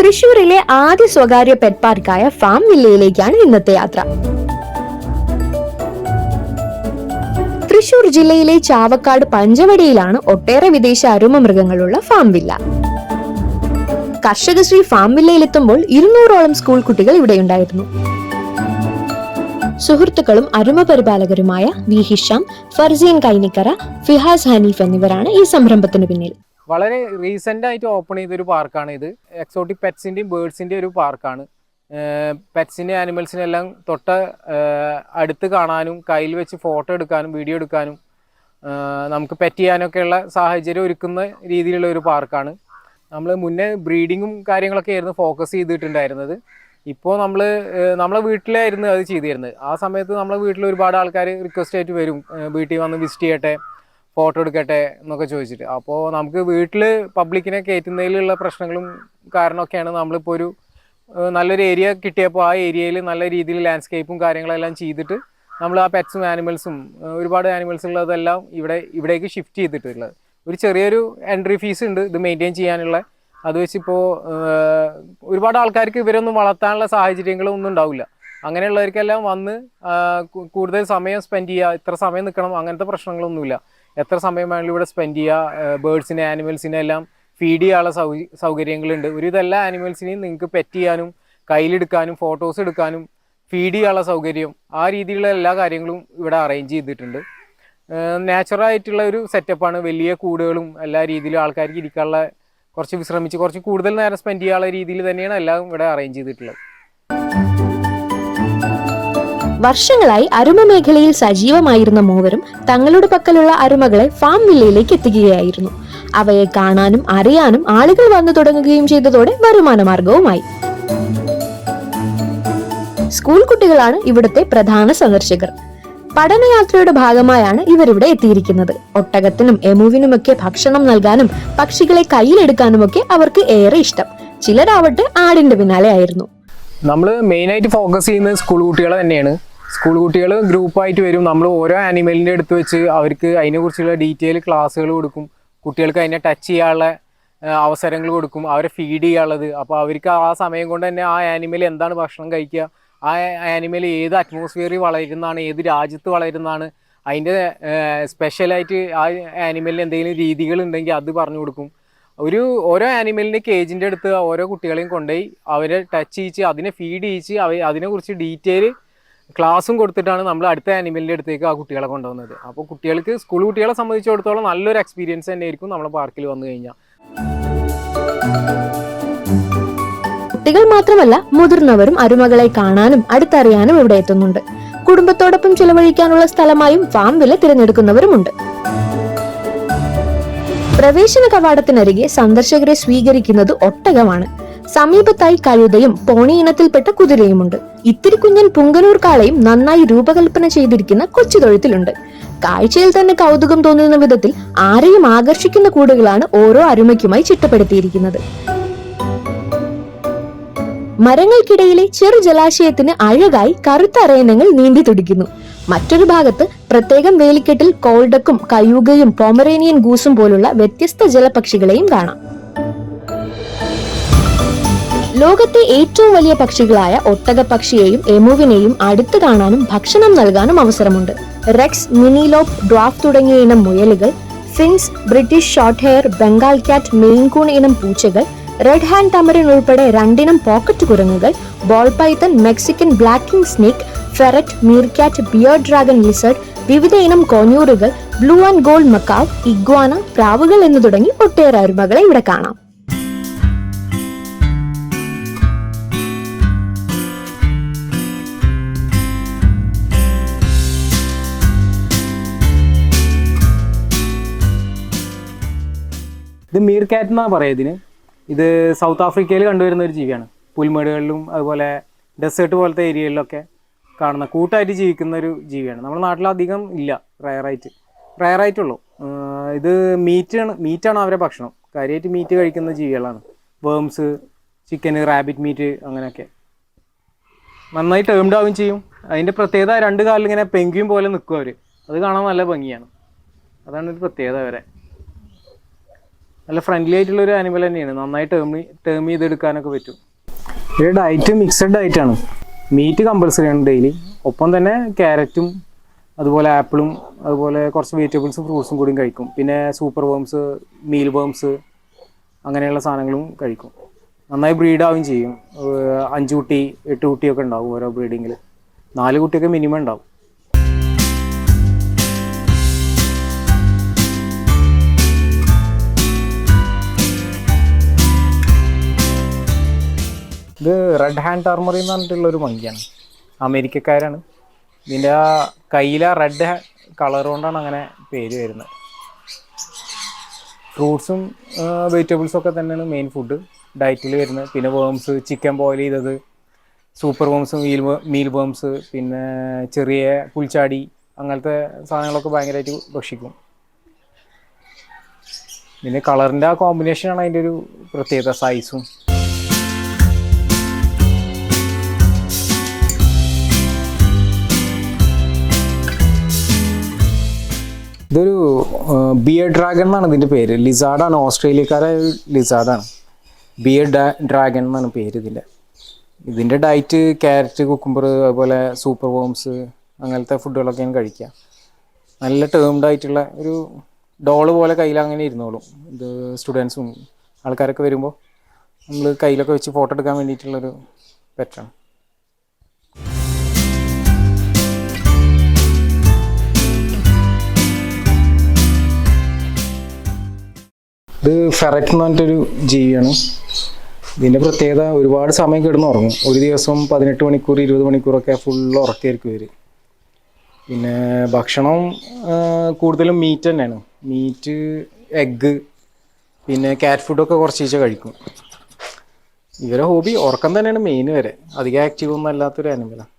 തൃശൂരിലെ ആദ്യ സ്വകാര്യ പെറ്റ് പാർക്കായ ഫാം വില്ലയിലേക്കാണ് ഇന്നത്തെ യാത്ര. തൃശൂർ ജില്ലയിലെ ചാവക്കാട് പഞ്ചവടിയിലാണ് ഒട്ടേറെ വിദേശ അരുമ മൃഗങ്ങളുള്ള ഫാം വില്ല. കർഷകശ്രീ ഫാം വില്ലയിലെത്തുമ്പോൾ ഇരുന്നൂറോളം സ്കൂൾ കുട്ടികൾ ഇവിടെയുണ്ടായിരുന്നു സുഹൃത്തുക്കളും അരുമ പരിപാലകരുമായ വി ഹിഷാം ഫർസീൻ കൈനിക്കറ ഫിഹാസ് ഹനീഫ് എന്നിവരാണ് ഈ സംരംഭത്തിന് പിന്നിൽ. വളരെ റീസെന്റ് ആയിട്ട് ഓപ്പൺ ചെയ്തൊരു പാർക്കാണ് ഇത്. എക്സോട്ടിക് പെറ്റ്സിന്റെയും ബേർഡ്സിന്റെയും ഒരു പാർക്കാണ് പെറ്റ്സിന്റെ ആനിമൽസിനെ എല്ലാം തൊട്ട് അടുത്ത് കാണാനും കയ്യിൽ വെച്ച് ഫോട്ടോ എടുക്കാനും വീഡിയോ എടുക്കാനും നമുക്ക് പെറ്റ് ചെയ്യാനൊക്കെയുള്ള സാഹചര്യം ഒരുക്കുന്ന രീതിയിലുള്ള ഒരു പാർക്കാണ് നമ്മൾ മുന്നേ ബ്രീഡിങ്ങും കാര്യങ്ങളൊക്കെ ആയിരുന്നു ഫോക്കസ് ചെയ്തിട്ടുണ്ടായിരുന്നത്. ഇപ്പോൾ നമ്മൾ നമ്മളെ വീട്ടിലായിരുന്നു അത് ചെയ്തിരുന്നത്. ആ സമയത്ത് നമ്മളെ വീട്ടിൽ ഒരുപാട് ആൾക്കാർ റിക്വസ്റ്റ് ആയിട്ട് വരും. വീട്ടിൽ വന്ന് വിസിറ്റ് ചെയ്യട്ടെ ഫോട്ടോ എടുക്കട്ടെ എന്നൊക്കെ ചോദിച്ചിട്ട്. അപ്പോൾ നമുക്ക് വീട്ടിൽ പബ്ലിക്കിനെ കയറ്റുന്നതിലുള്ള പ്രശ്നങ്ങളും കാരണമൊക്കെയാണ് നമ്മളിപ്പോൾ ഒരു നല്ലൊരു ഏരിയ കിട്ടിയപ്പോൾ ആ ഏരിയയിൽ നല്ല രീതിയിൽ ലാൻഡ്സ്കേപ്പും കാര്യങ്ങളെല്ലാം ചെയ്തിട്ട് നമ്മൾ ആ പെറ്റ്സും ആനിമൽസും ഒരുപാട് ആനിമൽസ് ഉള്ളതെല്ലാം ഇവിടെ ഇവിടേക്ക് ഷിഫ്റ്റ് ചെയ്തിട്ടുള്ളത്. ഒരു ചെറിയൊരു എൻട്രി ഫീസ് ഉണ്ട് ഇത് മെയിന്റെയിൻ ചെയ്യാനുള്ള. അത് വെച്ചിപ്പോൾ ഒരുപാട് ആൾക്കാർക്ക് ഇവരൊന്നും വളർത്താനുള്ള സാഹചര്യങ്ങളും ഒന്നും ഉണ്ടാവില്ല. അങ്ങനെയുള്ളവർക്കെല്ലാം വന്ന് കൂടുതൽ സമയം സ്പെൻഡ് ചെയ്യുക ഇത്ര സമയം നിൽക്കണം അങ്ങനത്തെ പ്രശ്നങ്ങളൊന്നുമില്ല. എത്ര സമയം വേണമെങ്കിലും ഇവിടെ സ്പെൻഡ് ചെയ്യുക ബേഡ്സിനെ ആനിമൽസിനെ എല്ലാം ഫീഡ് ചെയ്യാനുള്ള സൗ സൗകര്യങ്ങളുണ്ട്. ഒരു ഇതെല്ലാ ആനിമൽസിനെയും നിങ്ങൾക്ക് പെറ്റ് ചെയ്യാനും കയ്യിലെടുക്കാനും ഫോട്ടോസ് എടുക്കാനും ഫീഡ് ചെയ്യാനുള്ള സൗകര്യം ആ രീതിയിലുള്ള എല്ലാ കാര്യങ്ങളും ഇവിടെ അറേഞ്ച് ചെയ്തിട്ടുണ്ട്. നാച്ചുറൽ ആയിട്ടുള്ള ഒരു സെറ്റപ്പാണ് വലിയ കൂടുകളും എല്ലാ രീതിയിലും ആൾക്കാർക്ക് ഇരിക്കാനുള്ള കുറച്ച് വിശ്രമിച്ച് കുറച്ച് കൂടുതൽ നേരം സ്പെൻഡ് ചെയ്യാനുള്ള രീതിയിൽ തന്നെയാണ് എല്ലാം ഇവിടെ അറേഞ്ച് ചെയ്തിട്ടുള്ളത്. വർഷങ്ങളായി അരുമ മേഖലയിൽ സജീവമായിരുന്ന മൂവരും തങ്ങളുടെ പക്കലുള്ള അരുമകളെ ഫാം വില്ലയിലേക്ക് എത്തിക്കുകയായിരുന്നു അവയെ കാണാനും അറിയാനും ആളുകൾ വന്നു തുടങ്ങുകയും ചെയ്തതോടെ വരുമാന മാർഗവുമായി സ്കൂൾ കുട്ടികളാണ് ഇവിടുത്തെ പ്രധാന സന്ദർശകർ. പഠനയാത്രയുടെ ഭാഗമായാണ് ഇവരിവിടെ എത്തിയിരിക്കുന്നത്. ഒട്ടകത്തിനും എമുവിനുമൊക്കെ ഭക്ഷണം നൽകാനും പക്ഷികളെ കയ്യിലെടുക്കാനുമൊക്കെ അവർക്ക് ഏറെ ഇഷ്ടം. ചിലരാവട്ടെ ആടിന്റെ പിന്നാലെ ആയിരുന്നു നമ്മൾ മെയിനായിട്ട് ഫോക്കസ് ചെയ്യുന്നത് സ്കൂൾ കുട്ടികളെ തന്നെയാണ്. സ്കൂൾ കുട്ടികൾ ഗ്രൂപ്പായിട്ട് വരും. നമ്മൾ ഓരോ ആനിമലിന്റെ അടുത്ത് വെച്ച് അവർക്ക് അതിനെക്കുറിച്ചുള്ള ഡീറ്റെയിൽ ക്ലാസ്സുകൾ കൊടുക്കും. കുട്ടികൾക്ക് അതിനെ ടച്ച് ചെയ്യാനുള്ള അവസരങ്ങൾ കൊടുക്കും. അവരെ ഫീഡ് ചെയ്യാനുള്ളത്. അപ്പോൾ അവർക്ക് ആ സമയം കൊണ്ട് തന്നെ ആ ആനിമൽ എന്താണ് ഭക്ഷണം കഴിക്കുക ആ ആനിമൽ ഏത് അറ്റ്മോസ്ഫിയറിൽ വളരുന്നതാണ് ഏത് രാജ്യത്ത് വളരുന്നതാണ് അതിന്റെ സ്പെഷ്യലായിട്ട് ആ ആനിമലിന് എന്തെങ്കിലും രീതികൾ ഉണ്ടെങ്കിൽ അത് പറഞ്ഞു കൊടുക്കും. ഒരു ഓരോ ആനിമലിന്റെ കേജിന്റെ അടുത്ത് ഓരോ കുട്ടികളെയും കൊണ്ടുപോയി അവരെ ടച്ച് ചെയ്യിച്ച് അതിനെ ഫീഡ് ചെയ്യിച്ച് അവ അതിനെക്കുറിച്ച് ഡീറ്റെയിൽ ക്ലാസ്സും കൊടുത്തിട്ടാണ് നമ്മൾ അടുത്ത ആനിമലിന്റെ അടുത്തേക്ക് ആ കുട്ടികളെ കൊണ്ടുവന്നത്. അപ്പോൾ കുട്ടികൾക്ക് സ്കൂൾ കുട്ടികളെ സംബന്ധിച്ചിടത്തോളം നല്ലൊരു എക്സ്പീരിയൻസ് തന്നെ ആയിരിക്കും നമ്മളെ പാർക്കിൽ വന്നു കഴിഞ്ഞാൽ. കുട്ടികൾ മാത്രമല്ല മുതിർന്നവരും അരുമകളെ കാണാനും അടുത്തറിയാനും ഇവിടെ എത്തുന്നുണ്ട്. കുടുംബത്തോടൊപ്പം ചിലവഴിക്കാനുള്ള സ്ഥലമായും ഫാം വില തിരഞ്ഞെടുക്കുന്നവരുമുണ്ട്. പ്രവേശന കവാടത്തിനരികെ സന്ദർശകരെ സ്വീകരിക്കുന്നത് ഒട്ടകമാണ്. സമീപത്തായി കഴുതയും പോണി ഇനത്തിൽപ്പെട്ട കുതിരയുമുണ്ട്. ഇത്തിരി കുഞ്ഞൻ പുങ്കനൂർ കാളയും നന്നായി രൂപകൽപ്പന ചെയ്തിരിക്കുന്ന കൊച്ചു തൊഴുത്തിലുണ്ട് കാഴ്ചയിൽ തന്നെ കൗതുകം തോന്നുന്ന വിധത്തിൽ ആരെയും ആകർഷിക്കുന്ന കൂടുകളാണ് ഓരോ അരുമയ്ക്കുമായി ചിട്ടപ്പെടുത്തിയിരിക്കുന്നത്. മരങ്ങൾക്കിടയിലെ ചെറു ജലാശയത്തിന് അഴകായി കറുത്ത അരയണങ്ങൾ നീന്തി തുടിക്കുന്നു. മറ്റൊരു ഭാഗത്ത് പ്രത്യേകം വേലിക്കെട്ടിൽ കോൾഡക്കും കയ്യൂകയും പോമറേനിയൻ ഗൂസും പോലുള്ള വ്യത്യസ്ത ജലപക്ഷികളെയും കാണാം. ലോകത്തെ ഏറ്റവും വലിയ പക്ഷികളായ ഒട്ടക പക്ഷിയെയും എമുവിനെയും അടുത്ത് കാണാനും ഭക്ഷണം നൽകാനും അവസരമുണ്ട്. റെക്സ് മിനിലോപ്പ് ഡ്രാഫ് തുടങ്ങിയ ഇനം മുയലുകൾ fins British short hair Bengal cat maine coon ഇനം പൂച്ചകൾ റെഡ് ഹാൻഡ് തമരൻ ഉൾപ്പെടെ രണ്ടിനം pocket കുരങ്ങുകൾ ball python Mexican black king snake ferret meerkat bear dragon lizard വിവിധ ഇനം കോഞ്ഞൂറുകൾ blue and gold macaw iguana പ്രാവുകൾ എന്നു തുടങ്ങി ഒട്ടേറെ അരുമകളെ ഇവിടെ കാണാം. ഇത് മീർ കാറ്റ് എന്നാ പറയാ ഇതിന് ഇത് സൗത്ത് ആഫ്രിക്കയിൽ കണ്ടുവരുന്ന ഒരു ജീവിയാണ്. പുൽമേടുകളിലും അതുപോലെ ഡെസേർട്ട് പോലത്തെ ഏരിയകളിലൊക്കെ കാണുന്ന കൂട്ടായിട്ട് ജീവിക്കുന്ന ഒരു ജീവിയാണ്. നമ്മുടെ നാട്ടിൽ അധികം ഇല്ല റയറായിട്ട്. റയറായിട്ടുള്ളൂ. ഇത് മീറ്റാണ് മീറ്റാണ് അവരെ ഭക്ഷണം. കാര്യമായിട്ട് മീറ്റ് കഴിക്കുന്ന ജീവികളാണ്. വേംസ് ചിക്കന് റാബിറ്റ് മീറ്റ് അങ്ങനെയൊക്കെ. നന്നായി ടേംഡ് ആവുകയും ചെയ്യും. അതിന്റെ പ്രത്യേകത രണ്ട് കാലിൽ ഇങ്ങനെ പെങ്കും പോലെ നിൽക്കും അവർ അത് കാണാൻ നല്ല ഭംഗിയാണ്. അതാണ് ഒരു പ്രത്യേകത വരെ നല്ല ഫ്രണ്ട്ലി ആയിട്ടുള്ള ഒരു ആനിമൽ തന്നെയാണ്. നന്നായി ടേമി ടേം ചെയ്തെടുക്കാനൊക്കെ പറ്റും. ഇത് ഡയറ്റ് മിക്സഡ് ഡയറ്റാണ് മീറ്റ് കമ്പൽസറി ആണ് ഡെയിലി ഒപ്പം തന്നെ ക്യാരറ്റും അതുപോലെ ആപ്പിളും അതുപോലെ കുറച്ച് വെജിറ്റബിൾസും ഫ്രൂട്ട്സും കൂടിയും കഴിക്കും. പിന്നെ സൂപ്പർ വേംസ് മീൽ വേംസ് അങ്ങനെയുള്ള സാധനങ്ങളും കഴിക്കും. നന്നായി ബ്രീഡ് ആവുകയും ചെയ്യും. അഞ്ച് കുട്ടി എട്ട് കുട്ടിയൊക്കെ ഉണ്ടാവും ഓരോ ബ്രീഡിങ്ങിൽ നാല് കുട്ടിയൊക്കെ മിനിമം ഉണ്ടാവും. ഇത് റെഡ് ഹാൻഡ് ടർമറി എന്ന് പറഞ്ഞിട്ടുള്ള ഒരു മങ്കിയാണ് അമേരിക്കക്കാരാണ്. ഇതിന്റെ ആ കയ്യിലെ റെഡ് കളർ കൊണ്ടാണ് അങ്ങനെ പേര് വരുന്നത്. ഫ്രൂട്ട്സും വെജിറ്റബിൾസും ഒക്കെ തന്നെയാണ് മെയിൻ ഫുഡ് ഡയറ്റിൽ വരുന്നത്. പിന്നെ വേംസ് ചിക്കൻ ബോയിൽ ചെയ്തത്. Super worms meal meal worms പിന്നെ ചെറിയ പുൽച്ചാടി അങ്ങനത്തെ സാധനങ്ങളൊക്കെ ഭയങ്കരമായിട്ട് ഭക്ഷിക്കും. പിന്നെ കളറിന്റെ ആ കോമ്പിനേഷനാണ് അതിന്റെ ഒരു പ്രത്യേകത സൈസും ഇതൊരു ബിയർ ഡ്രാഗൺ എന്നാണ് ഇതിന്റെ പേര്. ലിസാർഡാണ് ഓസ്ട്രേലിയക്കാരായ ലിസാർഡാണ് ബിയർ ഡ്രാഗൺ എന്നാണ് പേര് ഇതിന്റെ ഇതിന്റെ ഡയറ്റ് ക്യാരറ്റ് കുക്കുംബർ അതുപോലെ സൂപ്പർ വോംസ് അങ്ങനത്തെ ഫുഡുകളൊക്കെയാണ് കഴിക്കുക നല്ല ടേംഡ് ആയിട്ടുള്ള ഒരു ഡോൾ പോലെ കയ്യിൽ അങ്ങനെ ഇരുന്നോളും. ഇത് സ്റ്റുഡൻസും ആൾക്കാരൊക്കെ വരുമ്പോൾ നമ്മൾ കയ്യിലൊക്കെ വെച്ച് ഫോട്ടോ എടുക്കാൻ വേണ്ടിയിട്ടുള്ളൊരു പെറ്റാണ് ഇത് ഫെററ്റ് എന്ന് പറഞ്ഞിട്ടൊരു ജീവിയാണ്. ഇതിന്റെ പ്രത്യേകത ഒരുപാട് സമയം കിടന്ന് ഉറങ്ങും ഒരു ദിവസം പതിനെട്ട് മണിക്കൂർ ഇരുപത് മണിക്കൂറൊക്കെ ഫുൾ ഉറക്കിയായിരിക്കും ഇവർ പിന്നെ ഭക്ഷണം കൂടുതലും മീറ്റ് തന്നെയാണ്. മീറ്റ് എഗ്ഗ് പിന്നെ കാറ്റ് ഫുഡൊക്കെ കുറച്ചീച്ച കഴിക്കും. ഇവരെ ഹോബി ഉറക്കം തന്നെയാണ് മെയിൻ വരെ. അധികം ആക്റ്റീവ് ഒന്നും അല്ലാത്തൊരു ആനിമലാണ്